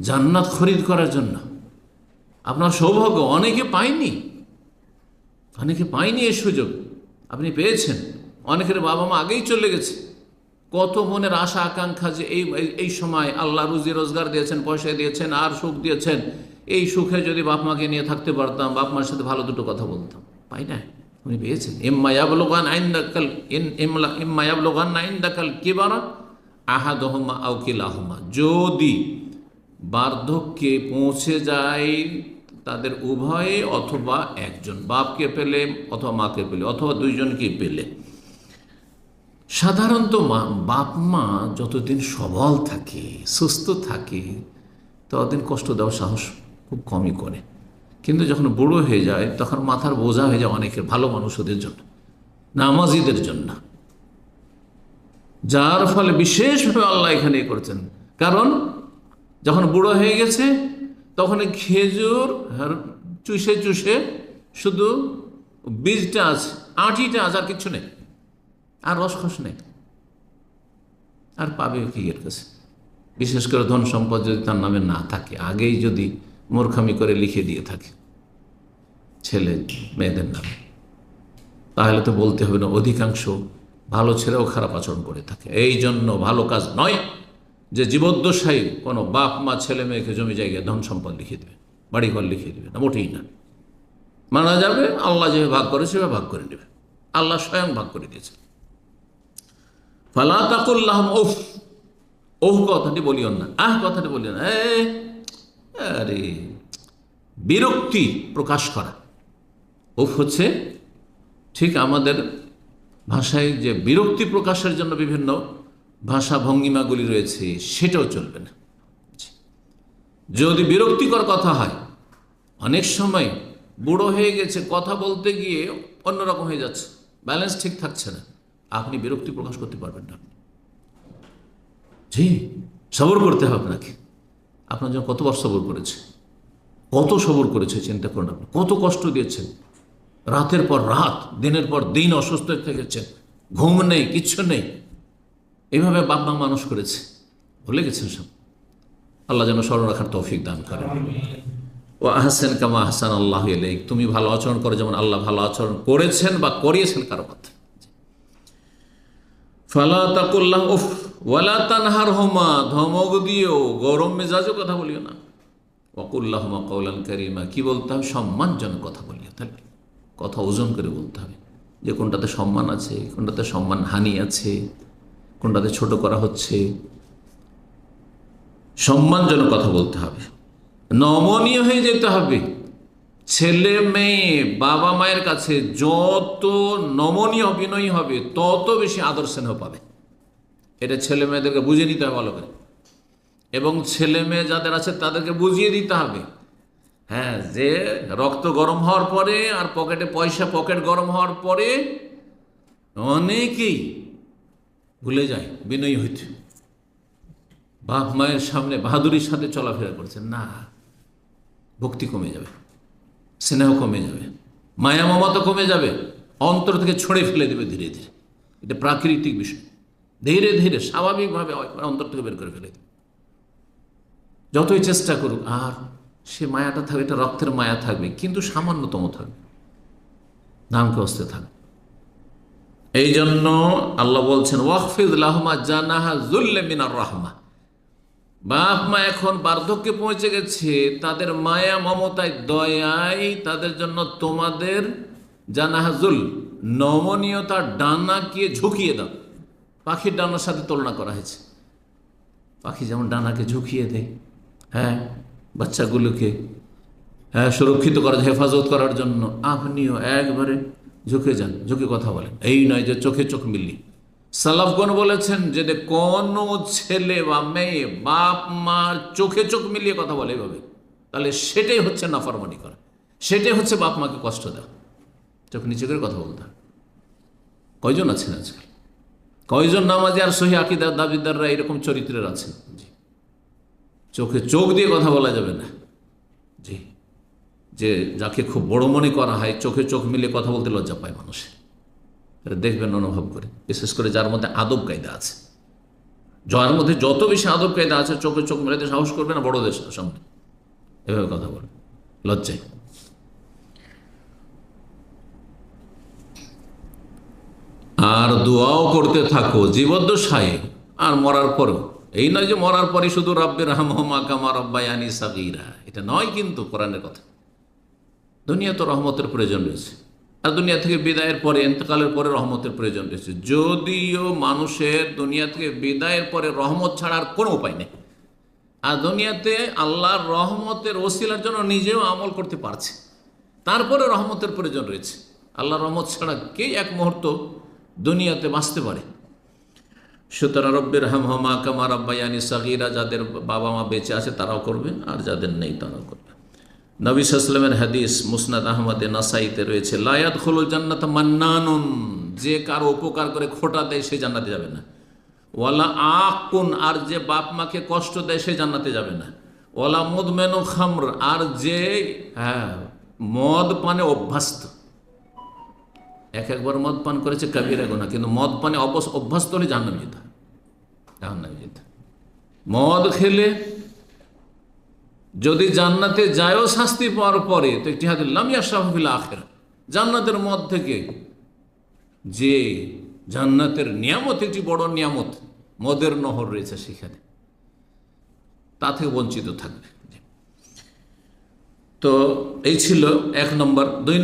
জান্নাত খরিদ করার জন্য। আপনার সৌভাগ্য, অনেকে পায়নি। অনেকে পায়নি এই সুযোগ। আপনি পেয়েছেন। অনেকের বাবা মা আগেই চলে গেছে। কত মনের আশা, আকাঙ্ক্ষা যে এই, এই- সময় আল্লাহ রুজি রোজগার দিয়েছেন, পয়সা দিয়েছেন, আর সুখ দিয়েছেন। এই সুখে যদি বাপ মাকে নিয়ে থাকতে পারতাম, বাপ মার সাথে ভালো দুটো কথা বলতাম। পাই না? উনি পেয়েছেন। ইম্মায়াবলোগান আইন দাকাল ইম্মায়াবলোগান আইন দাকাল কিবারা আহাদহমা আউকিল আহমা যদি বার্ধক্যে পৌঁছে যায় তাদের উভয়ে অথবা একজন। বাপকে পেলে অথবা মাকে পেলে, অথবা দুইজনকে পেলে। সাধারণত মা, বাপ, মা যতদিন সবল থাকে, সুস্থ থাকে, ততদিন কষ্ট দেওয়ার সাহস খুব কমই করে। কিন্তু যখন বুড়ো হয়ে যায়, তখন মাথার বোঝা হয়ে যায় অনেকের, ভালো মানুষদের জন্য নামাজিদের জন্য যার ফলে বিশেষভাবে আল্লাহ এখানে করছেন। কারণ যখন বুড়ো হয়ে গেছে, তখন খেজুর চুষে চুষে শুধু বীজটা আছে, আঁটিটা আছে, আর কিচ্ছু নেই। আর রসকস নেই। আর পাবে কি এর কাছে? বিশেষ করে ধন সম্পদ যদি তার নামে না থাকে, আগেই যদি মূর্খামি করে লিখে দিয়ে থাকে, ছেলে মেয়েদের নামে। তাহলে তো বলতে হবে না, অধিকাংশ ভালো ছেলেও খারাপ আচরণ করে থাকে। এই জন্য ভালো কাজ নয়। যে জীবদ্দশায়ী কোনো বাপ, মা, ছেলে, মেয়েকে জমি জায়গায় ধন সম্পদ লিখে দেবে, বাড়িঘর লিখে দেবে, না মোটেই না। মানা যাবে আল্লাহ যেভাবে ভাগ করে সেভাবে ভাগ করে নেবে। আল্লাহ স্বয়ং ভাগ করে দিয়েছে। ফালা তাকুল্লাহ ওফ ওহ কথাটি বলিও না, আহ কথাটি বলিও না আরে, বিরক্তি প্রকাশ করা। উফ হচ্ছে ঠিক আমাদের ভাষায় যে বিরক্তি প্রকাশের জন্য বিভিন্ন ভাষা ভঙ্গিমাগুলি রয়েছে, সেটাও চলবে না। যদি বিরক্তিকর কথা হয়, অনেক সময় বুড়ো হয়ে গেছে, কথা বলতে গিয়ে অন্যরকম হয়ে যাচ্ছে ব্যালেন্স ঠিক থাকছে না, আপনি বিরক্তি প্রকাশ করতে পারবেন না। জি, সবর করতে হবে আপনাকে। আপনার জন্য কতবার সবর করেছে, কত সবর করেছে, চিন্তা করুন আপনি, কত কষ্ট দিয়েছেন। রাতের পর রাত, দিনের পর দিন অসুস্থ থেকেছেন ঘুম নেই কিচ্ছু নেই। এইভাবে বাপ মা মানুষ করেছে। ভুলে গেছেন সব। আল্লাহ যেন স্মরণ রাখার তৌফিক দান করেন। ও আহসেন কামা আহসান আল্লাহ তুমি ভালো আচরণ করো যেমন আল্লাহ ভালো আচরণ করেছেন বা করিয়েছেন কারও মেজাজও কথা বলিও না। কারিমা। কি বলতে হবে? কথা কথা ওজন করে বলতে হবে। যে কোনটাতে সম্মান আছে, কোনটাতে সম্মান হানি আছে কোনটাতে ছোট করা হচ্ছে? সম্মানজনক কথা বলতে হবে। নমনীয় হয়ে যেতে হবে। ছেলে মেয়ে, বাবা মায়ের কাছে যত নমনীয় বিনয়ী হবে, তত বেশি আদর স্নেহ পাবে। এটা ছেলে মেয়েদেরকে বুঝিয়ে নিতে হবে ভালো করে। এবং ছেলে মেয়ে যাদের আছে, তাদেরকে বুঝিয়ে দিতে হবে। হ্যাঁ যে রক্ত গরম হওয়ার পরে আর পকেটে পয়সা পকেট গরম হওয়ার পরে অনেকেই ভুলে যায়, বিনয়ী হইতে। বাপ মায়ের সামনে বাহাদুরির সাথে চলাফেরা করছে, না, ভক্তি কমে যাবে, স্নেহ কমে যাবে, মায়া মমতা কমে যাবে, অন্তর থেকে ছড়ে ফেলে দেবে ধীরে ধীরে। এটা প্রাকৃতিক বিষয়। ধীরে ধীরে, স্বাভাবিকভাবে অন্তর থেকে বের করে ফেলে দেবে। যতই চেষ্টা করুক, আর সে মায়াটা থাকবে এটা রক্তের মায়া থাকবে, কিন্তু সামান্যতম থাকবে। নামকে অস্তে থাকবে। এই জন্য আল্লাহ বলছেন ওয়াকফিদুল্লাহমা জানাহা জুল্লে মিনার রহমা। বাপ মা এখন বার্ধক্যে পৌঁছে গেছে, তাদের মায়া, মমতায়, দয়ায় তাদের জন্য তোমাদের জানাহাজুল নমনীয়তার ডানাকে ঝুঁকিয়ে দাও। পাখির ডানার সাথে তুলনা করা হয়েছে। পাখি যেমন ডানাকে ঝুঁকিয়ে দেয় হ্যাঁ বাচ্চাগুলোকে হ্যাঁ সুরক্ষিত করার, হেফাজত করার জন্য। আপনিও একবারে ঝুঁকে যান, ঝুঁকে কথা বলেন। এই নয় যে চোখে চোখ মিললি। সালাফগণ বলেছেন যে কোন ছেলে বা মেয়ে বাপ, মার চোখে চোখ মিলিয়ে কথা বলে এভাবে, তাহলে সেটাই হচ্ছে নাফরমানি করা। সেটাই হচ্ছে বাপ মাকে কষ্ট দেওয়া। চোখ নিচে করে কথা বলতে কয়জন আছেন আজকাল? কয়জন নামাজি আর সহি আকিদার দাবিদাররা এরকম চরিত্রের আছেন? জি। চোখে চোখ দিয়ে কথা বলা যাবে না। জি। যে যাকে খুব বড় মনে করা হয়, চোখে চোখ মিলে কথা বলতে লজ্জা পায় মানুষ। এটা দেখবেন অনুভব করে। বিশেষ করে যার মধ্যে আদব কায়দা আছে। যার মধ্যে যত বেশি আদব কায়দা আছে, চোখে চোখ মেলাতে সাহস করবে না বড়দের সামনে এভাবে কথা বলে লজ্জায়। আর দোয়াও করতে থাকো, জীবদ্দশায়। আর মরার পরেও। এই নয় যে মরার পরে শুধু রব্বের রহমা কামা রব্বায়ানি সাগিরা। এটা নয় কিন্তু কোরআনের কথা। দুনিয়া তো রহমতের প্রয়োজন রয়েছে। আর দুনিয়া থেকে বিদায়ের পরে, এন্তকালের পরে রহমতের প্রয়োজন রয়েছে। যদিও মানুষের দুনিয়া থেকে বিদায়ের পরে রহমত ছাড়ার কোনো উপায় নেই। আর দুনিয়াতে আল্লাহর রহমতের ওসিলার জন্য নিজেও আমল করতে পারছে। তারপরে রহমতের প্রয়োজন রয়েছে। আল্লাহর রহমত ছাড়া কে এক মুহূর্ত দুনিয়াতে বাঁচতে পারে? সুতরাং রব্বের হাম হামহমা কামা রব্বায়ানি সাগিরা, যাদের বাবা মা বেঁচে আছে তারাও করবেন, আর যাদের নেই তারাও করবেন। নবী সাল্লামের হাদিস মুসনাদ আহমদে নাসাইতে রয়েছে লায়াত খুলুল জান্নাত মান্নানুন যে কারও উপকার করে খোটা দেয় সে জান্নাতে যাবে না। ওয়ালা আকুন আর যে বাপ মাকে কষ্ট দেয় সে জান্নাতে যাবে না। ওয়ালা মুদমেনু খামর আর যে হ্যাঁ মদ পানে অভ্যস্ত। এক একবার মদ পান করেছে কবিরা গোনা কিন্তু মদ পানে অভ্যস্ত হলে জাহান্নামে যেতে। মদ খেলে যদি জান্নাতে যায়ও শাস্তি পাওয়ার পরে, তো একটি হাতে লামিয়া শাহফিল আখের জান্নাতের মদ থেকে যে জান্নাতের নিয়ামত, একটি বড় নিয়ামত, মদের নহর রয়েছে সেখানে। তা থেকে বঞ্চিত থাকবে। তো এই ছিল এক নম্বর। দুই